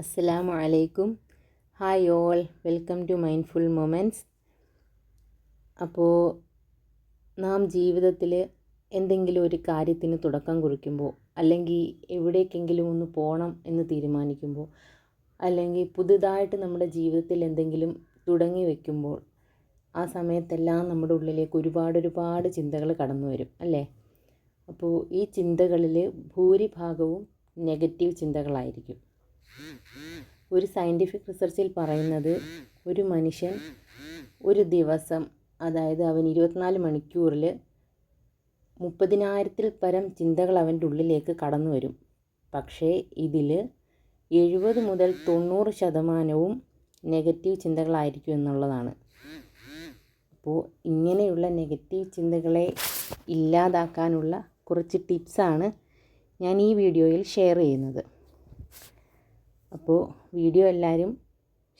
അസ്സലാമു അലൈക്കും. Hi all welcome to mindful moments അപ്പോൾ നാം ജീവിതത്തിൽ എന്തെങ്കിലും ഒരു കാര്യത്തിന് തുടക്കം കുറിക്കുമ്പോൾ അല്ലെങ്കിൽ എവിടേക്കെങ്കിലും ഒന്ന് പോകണം എന്ന് തീരുമാനിക്കുമ്പോൾ അല്ലെങ്കിൽ പുതുതായിട്ട് നമ്മുടെ ജീവിതത്തിൽ എന്തെങ്കിലും തുടങ്ങി വയ്ക്കുമ്പോൾ ആ സമയത്തെല്ലാം നമ്മുടെ ഉള്ളിലേക്ക് ഒരുപാട് ഒരുപാട് ചിന്തകൾ കടന്നു വരും അല്ലേ? അപ്പോൾ ഈ ചിന്തകളിൽ ഭൂരിഭാഗവും നെഗറ്റീവ് ചിന്തകളായിരിക്കും. ഒരു സയന്റിഫിക് റിസർച്ചിൽ പറയുന്നത് ഒരു മനുഷ്യൻ ഒരു ദിവസം അതായത് അവൻ ഇരുപത്തിനാല് മണിക്കൂറിൽ മുപ്പതിനായിരത്തിൽ പരം ചിന്തകൾ അവന്റെ ഉള്ളിലേക്ക് കടന്നു വരും. പക്ഷേ ഇതിൽ എഴുപത് മുതൽ തൊണ്ണൂറ് ശതമാനവും നെഗറ്റീവ് ചിന്തകളായിരിക്കും എന്നുള്ളതാണ്. അപ്പോൾ ഇങ്ങനെയുള്ള നെഗറ്റീവ് ചിന്തകളെ ഇല്ലാതാക്കാനുള്ള കുറച്ച് ടിപ്സാണ് ഞാൻ ഈ വീഡിയോയിൽ ഷെയർ ചെയ്യുന്നത്. അപ്പോൾ വീഡിയോ എല്ലാവരും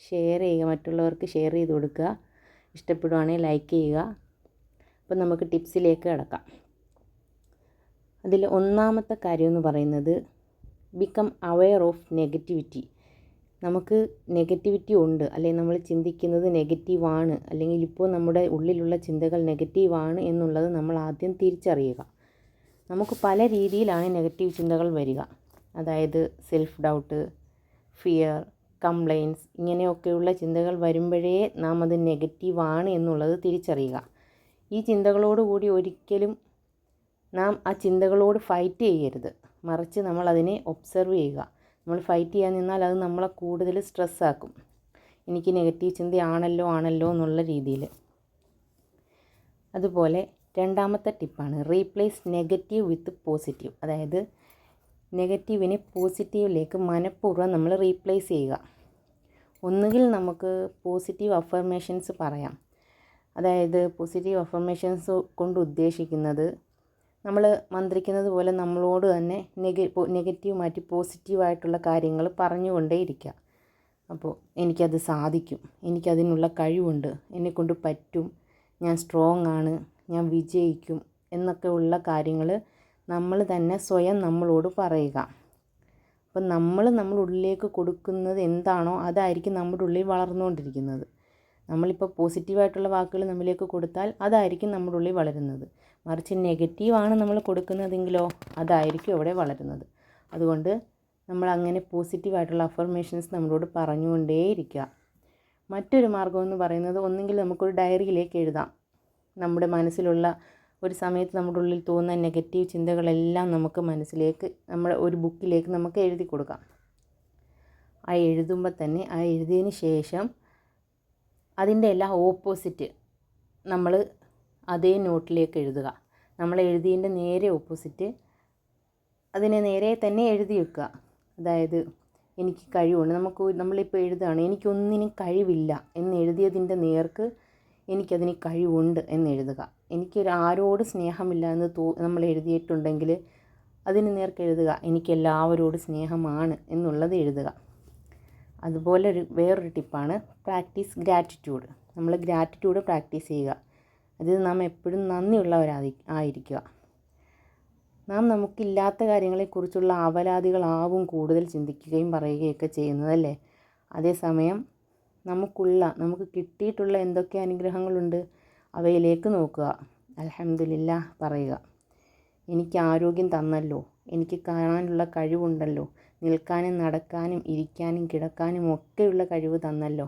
ഷെയർ ചെയ്യുക മറ്റുള്ളവർക്ക് ഷെയർ ചെയ്ത് കൊടുക്കുക. ഇഷ്ടപ്പെടുവാണെങ്കിൽ ലൈക്ക് ചെയ്യുക. അപ്പോൾ നമുക്ക് ടിപ്സിലേക്ക് കിടക്കാം. അതിൽ ഒന്നാമത്തെ കാര്യം എന്ന് പറയുന്നത് ബിക്കം അവെയർ ഓഫ് നെഗറ്റിവിറ്റി നമുക്ക് നെഗറ്റിവിറ്റി ഉണ്ട് അല്ലെങ്കിൽ നമ്മൾ ചിന്തിക്കുന്നത് നെഗറ്റീവാണ് അല്ലെങ്കിൽ ഇപ്പോൾ നമ്മുടെ ഉള്ളിലുള്ള ചിന്തകൾ നെഗറ്റീവാണ് എന്നുള്ളത് നമ്മൾ ആദ്യം തിരിച്ചറിയുക. നമുക്ക് പല രീതിയിലാണ് നെഗറ്റീവ് ചിന്തകൾ വരിക. അതായത് സെൽഫ് ഡൗട്ട് ഫിയർ കംപ്ലയിൻസ് ഇങ്ങനെയൊക്കെയുള്ള ചിന്തകൾ വരുമ്പോഴേ നാം അത് നെഗറ്റീവാണ് എന്നുള്ളത് തിരിച്ചറിയുക. ഈ ചിന്തകളോടുകൂടി ഒരിക്കലും നാം ആ ചിന്തകളോട് ഫൈറ്റ് ചെയ്യരുത്. മറിച്ച് നമ്മൾ അതിനെ ഒബ്സർവ് ചെയ്യുക. നമ്മൾ ഫൈറ്റ് ചെയ്യാൻ നിന്നാൽ അത് നമ്മളെ കൂടുതൽ സ്ട്രെസ്സാക്കും എനിക്ക് നെഗറ്റീവ് ചിന്തയാണല്ലോ ആണല്ലോ എന്നുള്ള രീതിയിൽ. അതുപോലെ രണ്ടാമത്തെ ടിപ്പാണ് റീപ്ലേസ് നെഗറ്റീവ് വിത്ത് പോസിറ്റീവ് അതായത് നെഗറ്റീവിനെ പോസിറ്റീവിലേക്ക് മനഃപൂർവം നമ്മൾ റീപ്ലേസ് ചെയ്യുക. ഒന്നുകിൽ നമുക്ക് പോസിറ്റീവ് അഫർമേഷൻസ് പറയാം. അതായത് പോസിറ്റീവ് അഫർമേഷൻസ് കൊണ്ട് ഉദ്ദേശിക്കുന്നത് നമ്മൾ മന്ത്രിക്കുന്നത് പോലെ നമ്മളോട് തന്നെ നെഗ നെഗറ്റീവ് മാറ്റി പോസിറ്റീവായിട്ടുള്ള കാര്യങ്ങൾ പറഞ്ഞുകൊണ്ടേയിരിക്കുക. അപ്പോൾ എനിക്കത് സാധിക്കും. എനിക്കതിനുള്ള കഴിവുണ്ട്. എന്നെക്കൊണ്ട് പറ്റും. ഞാൻ സ്ട്രോങ് ആണ് ഞാൻ വിജയിക്കും. എന്നൊക്കെ ഉള്ള കാര്യങ്ങൾ നമ്മൾ തന്നെ സ്വയം നമ്മളോട് പറയുക. അപ്പം നമ്മൾ നമ്മുടെ ഉള്ളിലേക്ക് കൊടുക്കുന്നത് എന്താണോ അതായിരിക്കും നമ്മുടെ ഉള്ളിൽ വളർന്നുകൊണ്ടിരിക്കുന്നത്. നമ്മളിപ്പോൾ പോസിറ്റീവായിട്ടുള്ള വാക്കുകൾ നമ്മളിലേക്ക് കൊടുത്താൽ അതായിരിക്കും നമ്മുടെ ഉള്ളിൽ വളരുന്നത്. മറിച്ച് നെഗറ്റീവാണ് നമ്മൾ കൊടുക്കുന്നതെങ്കിലോ അതായിരിക്കും അവിടെ വളരുന്നത്. അതുകൊണ്ട് നമ്മൾ അങ്ങനെ പോസിറ്റീവായിട്ടുള്ള അഫർമേഷൻസ് നമ്മളോട് പറഞ്ഞുകൊണ്ടേയിരിക്കുക. മറ്റൊരു മാർഗം എന്ന് പറയുന്നത് ഒന്നെങ്കിൽ നമുക്കൊരു ഡയറിയിലേക്ക് എഴുതാം. നമ്മുടെ മനസ്സിലുള്ള ഒരു സമയത്ത് നമ്മുടെ ഉള്ളിൽ തോന്നുന്ന നെഗറ്റീവ് ചിന്തകളെല്ലാം നമുക്ക് മനസ്സിലേക്ക് നമ്മൾ ഒരു ബുക്കിലേക്ക് നമുക്ക് എഴുതി കൊടുക്കാം. ആ എഴുതുമ്പോൾ തന്നെ ആ എഴുതിയതിന് ശേഷം അതിന്റെ എല്ലാം ഓപ്പോസിറ്റ് നമ്മൾ അതേ നോട്ടിലേക്ക് എഴുതുക. നമ്മൾ എഴുതിയതിന്റെ നേരെ ഓപ്പോസിറ്റ് അതിനെ നേരെ തന്നെ എഴുതി വെക്കുക. അതായത് എനിക്ക് കഴിവുണ്ട് നമുക്ക് നമ്മളിപ്പോൾ എഴുതുകയാണ് എനിക്കൊന്നിനും കഴിവില്ല എന്ന് എഴുതിയതിന്റെ നേർക്ക് എനിക്കതിന് കഴിവുണ്ട് എന്ന് എഴുതുക. എനിക്കൊരു ആരോട് സ്നേഹമില്ല എന്ന് തോ നമ്മൾ എഴുതിയിട്ടുണ്ടെങ്കിൽ അതിന് നേർക്ക് എഴുതുക. എനിക്ക് എല്ലാവരോടും സ്നേഹമാണ് എന്നുള്ളത് എഴുതുക. അതുപോലെ ഒരു വേറൊരു ടിപ്പാണ്. Practice gratitude. നമ്മൾ ഗ്രാറ്റിറ്റ്യൂഡ് പ്രാക്ടീസ് ചെയ്യുക. അത് നാം എപ്പോഴും നന്ദിയുള്ളവരായി ആയിരിക്കുക. നാം നമുക്കില്ലാത്ത കാര്യങ്ങളെക്കുറിച്ചുള്ള അവലാദികളാവും കൂടുതൽ ചിന്തിക്കുകയും പറയുകയൊക്കെ ചെയ്യുന്നതല്ലേ? അതേസമയം നമുക്കുള്ള നമുക്ക് കിട്ടിയിട്ടുള്ള എന്തൊക്കെ അനുഗ്രഹങ്ങളുണ്ട്? അവയിലേക്ക് നോക്കുക. അലഹമില്ല പറയുക. എനിക്ക് ആരോഗ്യം തന്നല്ലോ. എനിക്ക് കാണാനുള്ള കഴിവുണ്ടല്ലോ. നിൽക്കാനും നടക്കാനും ഇരിക്കാനും കിടക്കാനും ഒക്കെയുള്ള കഴിവ് തന്നല്ലോ.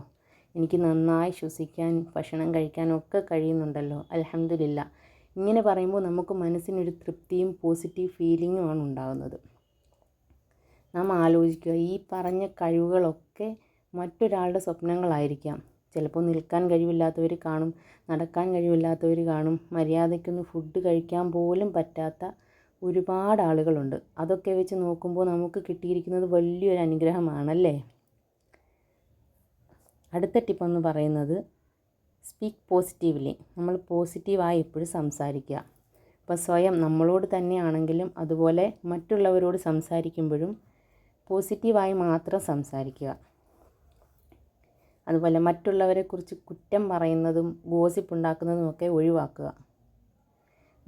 എനിക്ക് നന്നായി ശ്വസിക്കാൻ ഭക്ഷണം കഴിക്കാനും ഒക്കെ കഴിയുന്നുണ്ടല്ലോ. അലഹമില്ല ഇങ്ങനെ പറയുമ്പോൾ നമുക്ക് മനസ്സിനൊരു തൃപ്തിയും പോസിറ്റീവ് ഫീലിങ്ങുമാണ് ഉണ്ടാകുന്നത്. നാം ആലോചിക്കുക. ഈ പറഞ്ഞ കഴിവുകളൊക്കെ മറ്റൊരാളുടെ സ്വപ്നങ്ങളായിരിക്കാം. ചിലപ്പോൾ നിൽക്കാൻ കഴിവില്ലാത്തവർ കാണും നടക്കാൻ കഴിവില്ലാത്തവർ കാണും മര്യാദയ്ക്കൊന്ന് ഫുഡ് കഴിക്കാൻ പോലും പറ്റാത്ത ഒരുപാട് ആളുകളുണ്ട്. അതൊക്കെ വെച്ച് നോക്കുമ്പോൾ നമുക്ക് കിട്ടിയിരിക്കുന്നത് വലിയൊരു അനുഗ്രഹമാണല്ലേ? അടുത്ത ടിപ്പെന്ന് പറയുന്നത് സ്പീക്ക് പോസിറ്റീവ്ലി നമ്മൾ പോസിറ്റീവായി എപ്പോഴും സംസാരിക്കുക. ഇപ്പോൾ സ്വയം നമ്മളോട് തന്നെയാണെങ്കിലും അതുപോലെ മറ്റുള്ളവരോട് സംസാരിക്കുമ്പോഴും പോസിറ്റീവായി മാത്രം സംസാരിക്കുക. അതുപോലെ മറ്റുള്ളവരെക്കുറിച്ച് കുറ്റം പറയുന്നതും ഗോസിപ്പ് ഉണ്ടാക്കുന്നതും ഒക്കെ ഒഴിവാക്കുക.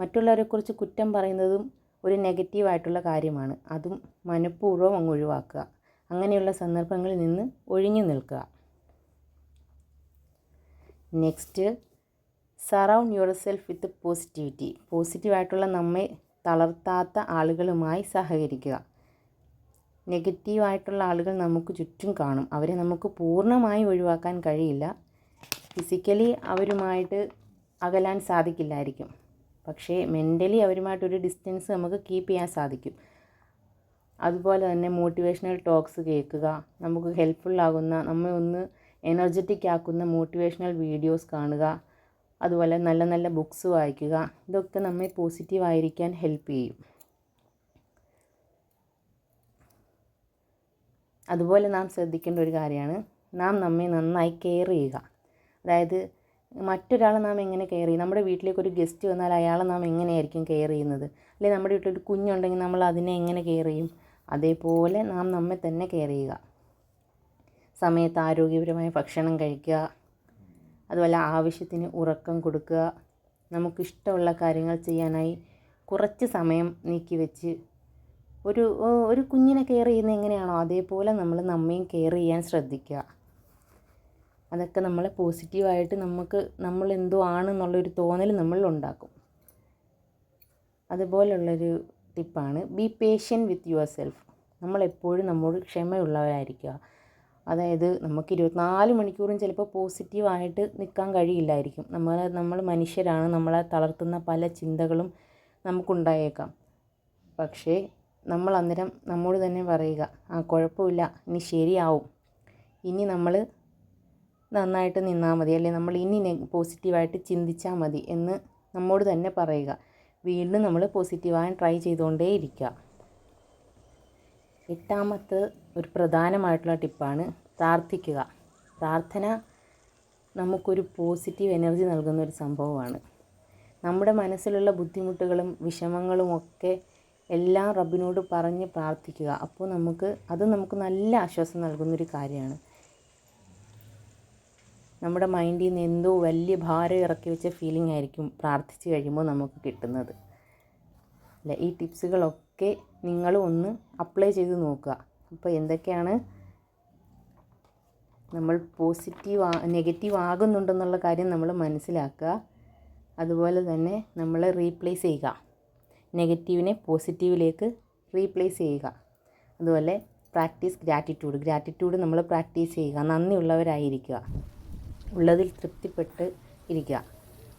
മറ്റുള്ളവരെക്കുറിച്ച് കുറ്റം പറയുന്നതും ഒരു നെഗറ്റീവായിട്ടുള്ള കാര്യമാണ്. അതും മനഃപൂർവം അങ്ങ് ഒഴിവാക്കുക. അങ്ങനെയുള്ള സന്ദർഭങ്ങളിൽ നിന്ന് ഒഴിഞ്ഞു നിൽക്കുക. Next surround yourself with positivity. പോസിറ്റീവായിട്ടുള്ള നമ്മെ തളർത്താത്ത ആളുകളുമായി സഹകരിക്കുക. നെഗറ്റീവായിട്ടുള്ള ആളുകൾ നമുക്ക് ചുറ്റും കാണും. അവരെ നമുക്ക് പൂർണമായി ഒഴിവാക്കാൻ കഴിയില്ല. ഫിസിക്കലി അവരുമായിട്ട് അകലാൻ സാധിക്കില്ലായിരിക്കും. പക്ഷേ മെന്റലി അവരുമായിട്ടൊരു ഡിസ്റ്റൻസ് നമുക്ക് കീപ്പ് ചെയ്യാൻ സാധിക്കും. അതുപോലെ തന്നെ മോട്ടിവേഷണൽ ടോക്സ് കേൾക്കുക നമുക്ക് ഹെൽപ്ഫുൾ ആകുന്ന നമ്മെ ഒന്ന് എനർജറ്റിക് ആക്കുന്ന മോട്ടിവേഷണൽ വീഡിയോസ് കാണുക അതുപോലെ നല്ല നല്ല ബുക്സ് വായിക്കുക ഇതൊക്കെ നമ്മെ പോസിറ്റീവായിരിക്കാൻ ഹെൽപ്പ് ചെയ്യും. അതുപോലെ നാം ശ്രദ്ധിക്കേണ്ട ഒരു കാര്യമാണ്. നാം നമ്മെ നന്നായി കെയർ ചെയ്യുക. അതായത് മറ്റൊരാളെ നാം എങ്ങനെ കെയർ ചെയ്യും? നമ്മുടെ വീട്ടിലേക്ക് ഒരു ഗസ്റ്റ് വന്നാൽ അയാളെ നാം എങ്ങനെയായിരിക്കും കെയർ ചെയ്യുന്നത്? അല്ലെങ്കിൽ നമ്മുടെ വീട്ടിലൊരു കുഞ്ഞുണ്ടെങ്കിൽ നമ്മൾ അതിനെ എങ്ങനെ കെയർ ചെയ്യും? അതേപോലെ നാം നമ്മെ തന്നെ കെയർ ചെയ്യുക. സമയത്ത് ആരോഗ്യപരമായ ഭക്ഷണം കഴിക്കുക. അതുപോലെ ആവശ്യത്തിന് ഉറക്കം കൊടുക്കുക. നമുക്കിഷ്ടമുള്ള കാര്യങ്ങൾ ചെയ്യാനായി കുറച്ച് സമയം നീക്കി വെച്ച് ഒരു ഒരു കുഞ്ഞിനെ കെയർ ചെയ്യുന്ന എങ്ങനെയാണോ അതേപോലെ നമ്മൾ നമ്മയും കെയർ ചെയ്യാൻ ശ്രദ്ധിക്കുക. അതൊക്കെ നമ്മളെ പോസിറ്റീവായിട്ട് നമുക്ക് നമ്മൾ എന്തോ ആണെന്നുള്ളൊരു തോന്നൽ നമ്മളിൽ ഉണ്ടാക്കും. അതുപോലുള്ളൊരു ടിപ്പാണ് be patient with yourself നമ്മളെപ്പോഴും നമ്മോട് ക്ഷമയുള്ളവരായിരിക്കുക. അതായത് നമുക്ക് ഇരുപത്തിനാല് മണിക്കൂറും ചിലപ്പോൾ പോസിറ്റീവായിട്ട് നിൽക്കാൻ കഴിയില്ലായിരിക്കും. നമ്മൾ നമ്മൾ മനുഷ്യരാണ് നമ്മളെ തളർത്തുന്ന പല ചിന്തകളും നമുക്കുണ്ടായേക്കാം. പക്ഷേ നമ്മൾ അന്നേരം നമ്മോട് തന്നെ പറയുക ആ കുഴപ്പമില്ല ഇനി ശരിയാവും. ഇനി നമ്മൾ നന്നായിട്ട് നിന്നാൽ മതി അല്ലെങ്കിൽ നമ്മൾ ഇനി പോസിറ്റീവായിട്ട് ചിന്തിച്ചാൽ മതി എന്ന് നമ്മോട് തന്നെ പറയുക. വീണ്ടും നമ്മൾ പോസിറ്റീവാകാൻ ട്രൈ ചെയ്തുകൊണ്ടേ ഇരിക്കുക. എട്ടാമത്തെ ഒരു പ്രധാനമായിട്ടുള്ള ടിപ്പാണ് പ്രാർത്ഥിക്കുക. പ്രാർത്ഥന നമുക്കൊരു പോസിറ്റീവ് എനർജി നൽകുന്ന ഒരു സംഭവമാണ്. നമ്മുടെ മനസ്സിലുള്ള ബുദ്ധിമുട്ടുകളും വിഷമങ്ങളും ഒക്കെ എല്ലാം റബ്ബിനോട് പറഞ്ഞ് പ്രാർത്ഥിക്കുക. അപ്പോൾ നമുക്ക് അത് നമുക്ക് നല്ല ആശ്വാസം നൽകുന്നൊരു കാര്യമാണ്. നമ്മുടെ മൈൻഡിൽ നിന്ന് എന്തോ വലിയ ഭാരം ഇറക്കി വെച്ച ഫീലിംഗ് ആയിരിക്കും പ്രാർത്ഥിച്ച് കഴിയുമ്പോൾ നമുക്ക് കിട്ടുന്നത്. അല്ല? ഈ ടിപ്സുകളൊക്കെ നിങ്ങളും ഒന്ന് അപ്ലൈ ചെയ്ത് നോക്കുക. അപ്പോൾ എന്തൊക്കെയാണ് നമ്മൾ പോസിറ്റീവ് നെഗറ്റീവ് ആകുന്നുണ്ടെന്നുള്ള കാര്യം നമ്മൾ മനസ്സിലാക്കുക. അതുപോലെ തന്നെ നമ്മൾ റീപ്ലേസ് ചെയ്യുക. നെഗറ്റീവിനെ പോസിറ്റീവിലേക്ക് റീപ്ലേസ് ചെയ്യുക. അതുപോലെ പ്രാക്ടീസ് ഗ്രാറ്റിറ്റ്യൂഡ്. ഗ്രാറ്റിറ്റ്യൂഡ് നമ്മൾ പ്രാക്ടീസ് ചെയ്യുക. നന്ദിയുള്ളവരായിരിക്കുക. ഉള്ളതിൽ തൃപ്തിപ്പെട്ട് ഇരിക്കുക.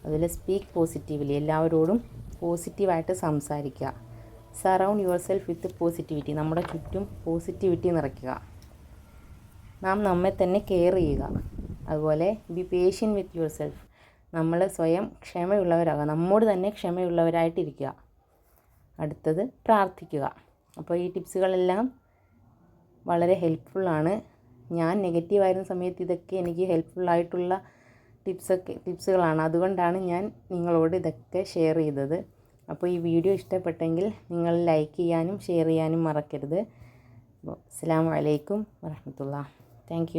അതുപോലെ സ്പീക്ക് പോസിറ്റീവ്ലി. എല്ലാവരോടും പോസിറ്റീവായിട്ട് സംസാരിക്കുക. Surround yourself with positivity. നമ്മുടെ ചുറ്റും പോസിറ്റിവിറ്റി നിറയ്ക്കുക. നാം നമ്മെ തന്നെ കെയർ ചെയ്യുക. അതുപോലെ be patient with yourself നമ്മൾ സ്വയം ക്ഷമയുള്ളവരാകുക. നമ്മോട് തന്നെ ക്ഷമയുള്ളവരായിട്ടിരിക്കുക. അടുത്തത് പ്രാർത്ഥിക്കുക. അപ്പോൾ ഈ ടിപ്സുകളെല്ലാം വളരെ ഹെൽപ്ഫുള്ളാണ് ഞാൻ നെഗറ്റീവായിരുന്ന സമയത്ത് ഇതൊക്കെ എനിക്ക് ഹെൽപ്ഫുള്ളായിട്ടുള്ള ടിപ്സൊക്കെ ടിപ്സുകളാണ് അതുകൊണ്ടാണ് ഞാൻ നിങ്ങളോട് ഇതൊക്കെ ഷെയർ ചെയ്തത്. അപ്പോൾ ഈ വീഡിയോ ഇഷ്ടപ്പെട്ടെങ്കിൽ നിങ്ങൾ ലൈക്ക് ചെയ്യാനും ഷെയർ ചെയ്യാനും മറക്കരുത്. അപ്പോൾ അസ്സാം വലൈക്കും വരഹമത്തുള്ള താങ്ക്